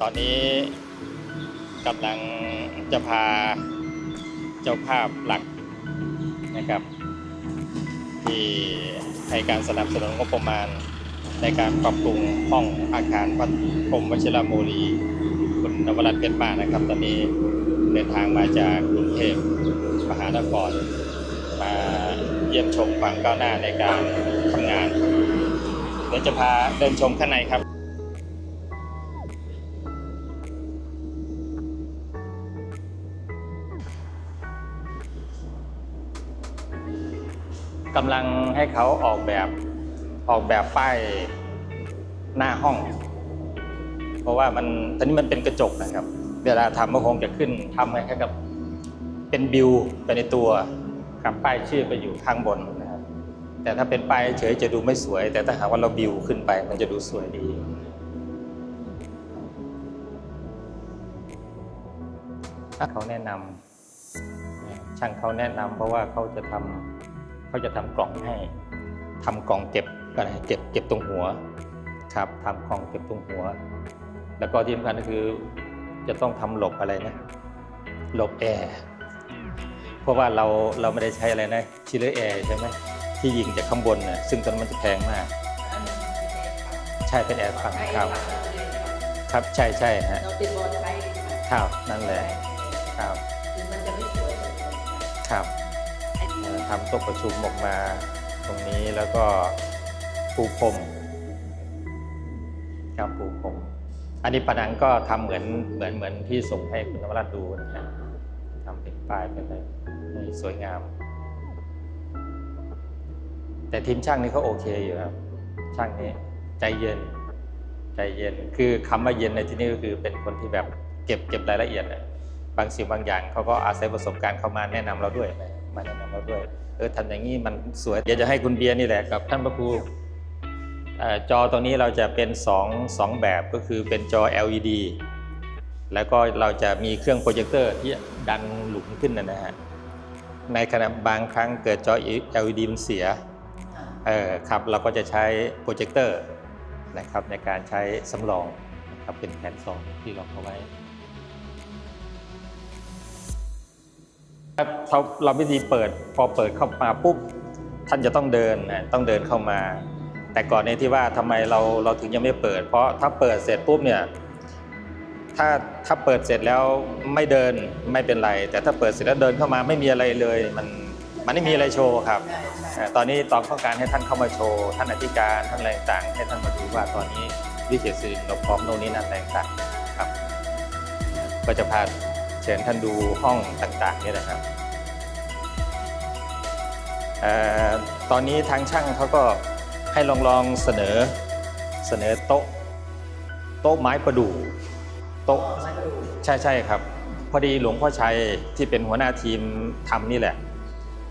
ตอนนี้กำลังจะพาเจ้าภาพหลักนะครับ ที่ให้การสนับสนุนงบประมาณในการปรับปรุงห้องอาคารวัดพรมวชิรโมลีคุณนวรัตน์เพชรมากนะครับ ตอนนี้เดินทางมาจากกรุงเทพมหานครมาเยี่ยมชมความก้าวหน้าในการทำงานเดี๋ยวจะพาเดินชมข้างในครับ กำลังให้เขาออกแบบออกแบบป้ายหน้าห้อง เพราะว่ามันตอนนี้มันเป็นกระจกนะครับ เวลาทำก็คงจะขึ้นทำให้กับเป็นบิวไปในตัวกับป้ายชื่อไปอยู่ข้างบนนะครับ แต่ถ้าเป็นป้ายเฉยจะดูไม่สวย แต่ถ้าหากว่าเราบิวขึ้นไปมันจะดูสวยดีเขาแนะนำช่างเขาแนะนำเพราะว่าเขาจะทำ เขาจะทำกล่องให้ทำกล่องเก็บอะไรเก็บเก็บตรงหัวครับทำกล่องเก็บตรงหัว แล้วก็ที่สำคัญก็คือจะต้องทำหลบอะไรนะหลบแอร์เพราะว่าเราเราไม่ได้ใช้อะไรนะชิลเลอร์แอร์ใช่ไหมที่ยิงจากข้างบนน่ะซึ่งตอนนั้นมันจะแพงมากใช่เป็นแอร์ฟังครับ ครับใช่ใช่ฮะเราติดบอลไทยครับนั่นแหละครับคือมันจะไม่สวยครับเอ่อ ทำโต๊ะประชุมออกมาตรงนี้แล้วก็ปูพรมครับปูพรมอันนี้ผนังก็ทำเหมือนเหมือนเหมือนที่ส่งให้คุณนวรัตน์ดูนะครับทำเป็นป้ายเป็นอะไรให้สวยงาม แต่ทีมช่างนี่เขาโอเคอยู่ครับ ช่างนี่ใจเย็น ใจเย็นคือคำว่าเย็นในที่นี้ก็คือเป็นคนที่แบบเก็บเก็บรายละเอียดอะบางสิ่งบางอย่างเขาก็อาศัยประสบการณ์เข้ามาแนะนำเราด้วยนะ มาแนะนำเราด้วย เออทำอย่างนี้มันสวยเดี๋ยวจะให้คุณเบียร์นี่แหละกับท่านพระครูเอ่อจอตรงนี้เราจะเป็น2 2แบบก็คือเป็นจอ LED แล้วก็เราจะมีเครื่องโปรเจคเตอร์ที่ดันหลุมขึ้นนะนะฮะในขณะบางครั้งเกิดจอ LED มันเสียเออครับเราก็จะใช้โปรเจคเตอร์นะครับในการใช้สำรองนะครับเป็นแผนสองที่ลองเอาไว้ เราเราวิธีเปิดพอเปิดเข้ามาปุ๊บท่านจะต้องเดินต้องเดินเข้ามา แต่ก่อนในที่ว่าทำไมเราเราถึงยังไม่เปิด เพราะถ้าเปิดเสร็จปุ๊บเนี่ยถ้าถ้าเปิดเสร็จแล้วไม่เดินไม่เป็นไร แต่ถ้าเปิดเสร็จแล้วเดินเข้ามาไม่มีอะไรเลย มันมันไม่มีอะไรโชว์ครับ ตอนนี้ตอนต้องการให้ท่านเข้ามาโชว์ท่านอธิการท่านอะไรต่างให้ท่านมาดูว่าตอนนี้วิเศษศิริเราพร้อมโน่นนี่นั่นอะไรต่างๆครับ ก็จะพา เชิญท่านดูห้องต่างๆนี่นะครับออตอนนี้ทางช่างเขาก็ให้ลองลองเสนอเสนอโต๊ะโต๊ะไม้ประดู่โต๊ะใช่ใช่ครับ พอดีหลวงพ่อชัยที่เป็นหัวหน้าทีมทำนี่แหละ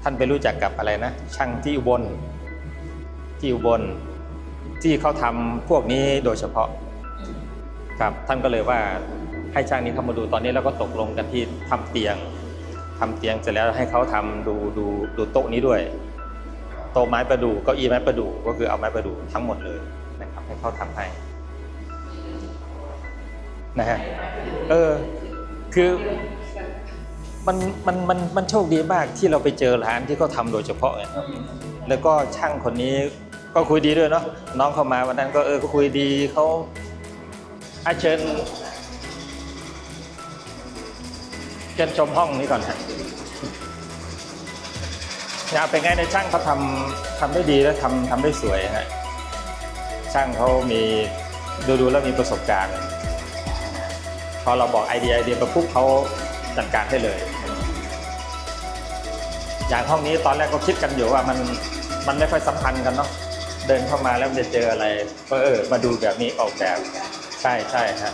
ท่านไปรู้จักกับอะไรนะ ช่างที่อุบลที่อุบลที่เขาทำพวกนี้โดยเฉพาะครับท่านก็เลยว่า ให้ช่างนี้เข้ามาดูตอนนี้แล้วก็ตกลงกันที่ทำเตียงทำเตียงเสร็จแล้วให้เขาทำดูดูดูโต๊ะนี้ด้วย โต๊ะไม้ประดู่เก้าอี้ไม้ประดู่ก็คือเอาไม้ประดู่ทั้งหมดเลยนะครับให้เขาทำให้นะฮะเออคือมันมันมันมันโชคดีมากที่เราไปเจอร้านที่เขาทำโดยเฉพาะไงครับแล้วก็ช่างคนนี้ก็คุยดีด้วยเนาะน้องเข้ามาวันนั้นก็เออก็คุยดีเขาอาเชิญ เชิญชมห้องนี้ก่อนฮะเนี่ยเป็นไงในช่างเขาทำทำได้ดีและทำทำได้สวยฮะช่างเขามีดูดูแล้วมีประสบการณ์ พอเราบอกไอเดียไอเดียไปปุ๊บเขาจัดการให้เลย อย่างห้องนี้ตอนแรกก็คิดกันอยู่ว่ามันมันไม่ค่อยสัมพันธ์กันเนาะเดินเข้ามาแล้วจะเจออะไรก็เออมาดูแบบนี้ออกแบบ ใช่ใช่ฮะ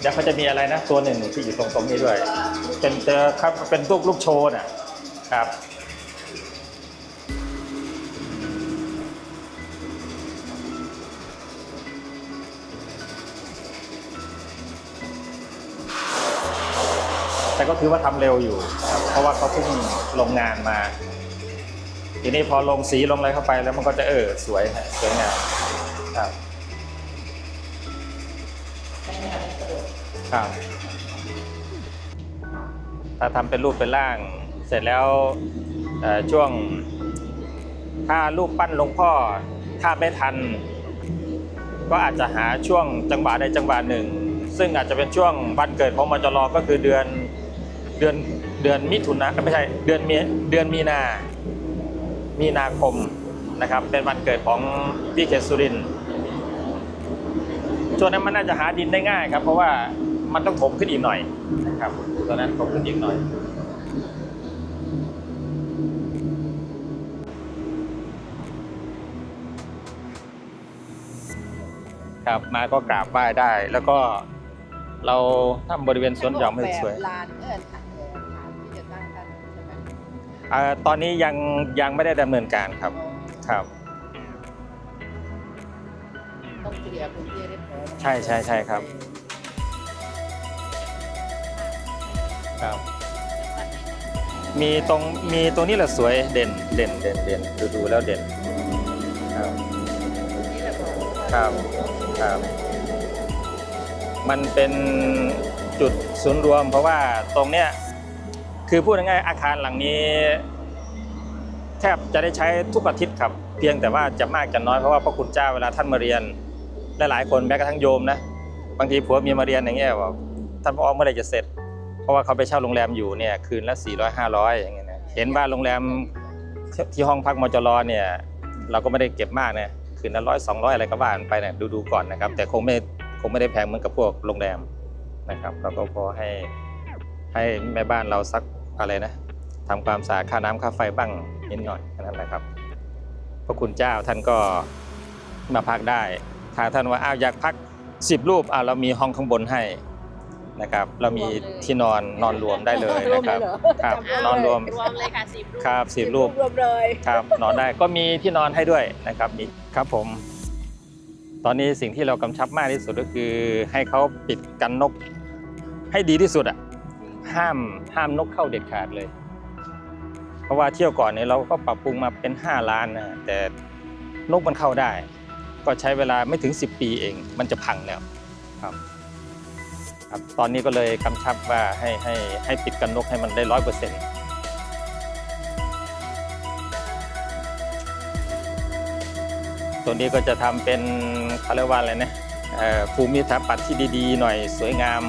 เดี๋ยวเขาจะมีอะไรนะตัวหนึ่งที่อยู่ตรงตรงนี้ด้วย เป็นเจอครับเป็นลูกลูกโชว์น่ะครับแต่ก็ถือว่าทำเร็วอยู่ เพราะว่าเขาเพิ่งลงงานมา ทีนี้พอลงสีลงอะไรเข้าไปแล้วมันก็จะเออสวยฮะสวยงามครับครับ ถ้าทำเป็นรูปเป็นร่าง เสร็จแล้วช่วงถ้ารูปปั้นหลวงพ่อถ้าไม่ทัน ก็อาจจะหาช่วงจังหวะใดจังหวะหนึ่ง ซึ่งอาจจะเป็นช่วงวันเกิดของมจรก็คือเดือนเดือนเดือนมิถุนาไม่ใช่เดือนมีเดือนมีนามีนาคมนะครับ เป็นวันเกิดของพี่เขตสุรินช่วงนั้นมันน่าจะหาดินได้ง่ายครับ เพราะว่า มันต้องถมขึ้นอีกหน่อยนะครับตอนนั้นถมขึ้นอีกหน่อย ครับมาก็กราบไหว้ได้ แล้วก็เราทำบริเวณสวนหย่อมให้สวยแบบลานเออฐานเออฐานที่จะตั้งกันใช่ไหมอ่าตอนนี้ยังยังไม่ได้ดำเนินการครับครับต้องเคลียร์พื้นที่ให้เรียบร้อยใช่ใช่ใช่ครับ ครับ มีตรงมีตรงนี้แหละสวยเด่นเด่นเด่นเด่นดูดูแล้วเด่นครับครับครับ มันเป็นจุดศูนย์รวม เพราะว่าตรงเนี้ยคือพูดง่ายๆอาคารหลังนี้ แทบจะได้ใช้ทุกอาทิตย์ครับ เพียงแต่ว่าจะมากจะน้อยเพราะว่าพระคุณเจ้าเวลาท่านมาเรียนหลายๆคนแม้กระทั่งโยมนะบางทีผัวเมียมาเรียนอย่างเงี้ยบอกท่านพอเมื่อไรจะเสร็จ เพราะว่าเขาไปเช่าโรงแรมอยู่เนี่ยคืนละ 400 500 อย่างเงี้ยนะเห็นว่าโรงแรมที่ห้องพักมจรเนี่ยเราก็ไม่ได้เก็บมากนะคืนละร้อยสองร้อยอะไรก็ว่ากันไปนะดูดูๆก่อนนะครับ แต่คงไม่คงไม่ได้แพงเหมือนกับพวกโรงแรมนะครับเราก็พอให้ให้แม่บ้านเราสักอะไรนะทำความสะอาดค่าน้ำค่าไฟบ้างนิดหน่อยแค่นั้นแหละครับพระคุณเจ้าท่านก็มาพักได้ถ้าท่านว่าอ้าวอยากพักสิบรูปอ่าเรามีห้องข้างบนให้ นะครับ เรามีที่นอนนอนรวมได้เลยนะครับครับนอนรวมรวมเลยค่ะสิบรูปครับสิบรูปรวมเลยครับนอนได้ก็มีที่นอนให้ด้วยนะครับมีครับผม ตอนนี้สิ่งที่เรากำชับมากที่สุดก็คือให้เขาปิดกันนกให้ดีที่สุดอะห้ามห้ามนกเข้าเด็ดขาดเลย เพราะว่าเที่ยวก่อนเนี่ยเราก็ปรับปรุงมาเป็น 5 ล้านนะฮะแต่นกมันเข้าได้ ก็ใช้เวลาไม่ถึง 10 ปีเอง มันจะพังแล้วครับ ครับ ตอนนี้ก็เลยกำชับว่าให้ให้ให้ปิดกันนกให้มันได้ร้อยเปอร์เซ็นต์ตัวนี้ก็จะทำเป็นเขาเรียกว่าอะไรนะภูมิทัศน์ปัดที่ดีๆ หน่อยสวยงาม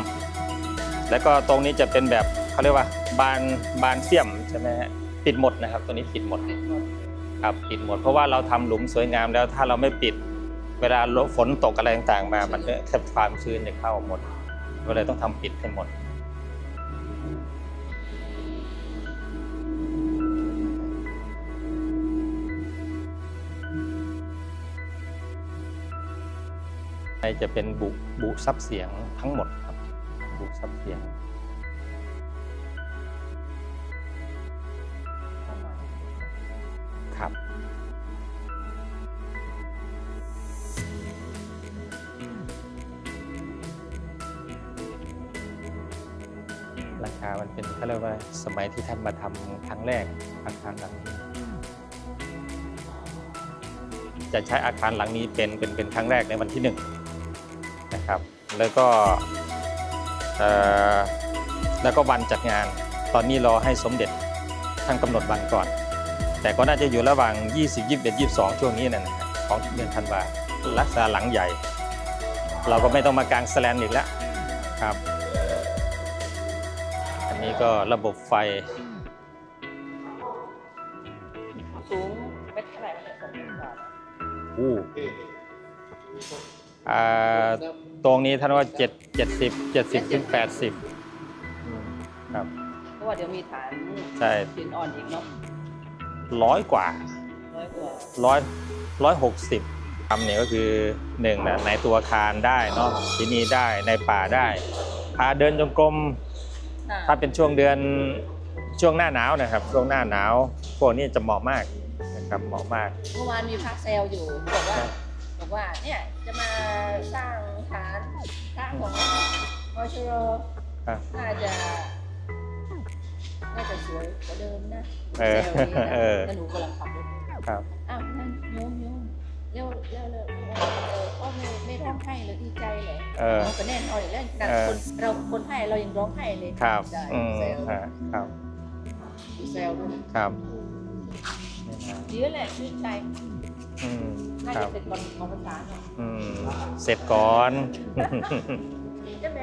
แล้วก็ตรงนี้จะเป็นแบบเขาเรียกว่าบานบานเสียมใช่ไหมฮะปิดหมดนะครับ ตัวนี้ปิดหมดครับปิดหมด เพราะว่าเราทำหลุมสวยงามแล้วถ้าเราไม่ปิด เวลาฝนตกอะไรต่างๆมา มันแค่ความชื้นจะเข้าหมด ก็เลยต้องทำปิดให้หมด จะเป็นบุบุซับเสียงทั้งหมดครับ บุซับเสียง ราคามันเป็นเขาเรียกว่าสมัยที่ท่านมาทำครั้งแรกอาคารหลังนี้จะใช้อาคารหลังนี้เป็นเป็นเป็นครั้งแรกในวันที่หนึ่งนะครับ แล้วก็เอ่อแล้วก็วันจัดงาน ตอนนี้รอให้สมเด็จท่านกำหนดวันก่อน แต่ก็น่าจะอยู่ระหว่าง 20 21 22 ช่วงนี้นั่นนะฮะของเดือนธันวารักษาหลังใหญ่ เราก็ไม่ต้องมากางสแลนอีกแล้วครับอั นนี้ก็ระบบไฟ สูงเม็ดเท่าไหร่เนี่ยสองเมตรกว่าอู้อ่าตรงนี้ท่านว่าเจ็ดเจ็ดสิบเจ็ดสิบถึงแปดสิบครับ เพราะว่าเดี๋ยวมีฐานใช่ หินอ่อนอีกเนาะร้อยกว่าร้อยกว่าร้อยร้อยหกสิบทำเนี่ยก็คือหนึ่งนะในตัวอาคารได้เนาะที่นี่ได้ในป่าได้ พาเดินจงกรมค่ะ ถ้าเป็นช่วงเดือนช่วงหน้าหนาวนะครับ ช่วงหน้าหนาวพวกนี้จะเหมาะมากนะครับเหมาะมากเมื่อวานมีพักเซลอยู่บอกว่าบอกว่าเนี่ยจะมาสร้างฐานสร้างของมอชโรอะน่าจะน่าจะสวยกว่าเดิมนะเออซลล์นี้นะเออแล้วหนูกำลังขับรถครับอ้าวนั่นโยมโยมแล้วแล้วแล้วเออก็ไม่ไม่ ร้องไห้เลยดีใจเลยเออก็แน่นอนอยู่แล้วขนาดเออคนเราคนไห้เรายังร้องไห้เลยครับใช่อืมแซวฮะครับแซวด้วยครับนี่นะดีแหละชื่นใจอืมน่าครัจะบเป็นก่อนของภาษาเนี่ยอืมเสร็จก่อนใช่ไหม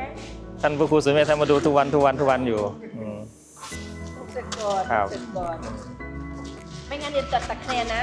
ท่านพระครูสุเมธท่านมาดูทุกวันทุกวันทุกวันอยู่อืมต้องเสร็จก่อนครับเสร็จก่อนไม่งั้นเดี๋ยวจัดตะแคงนะ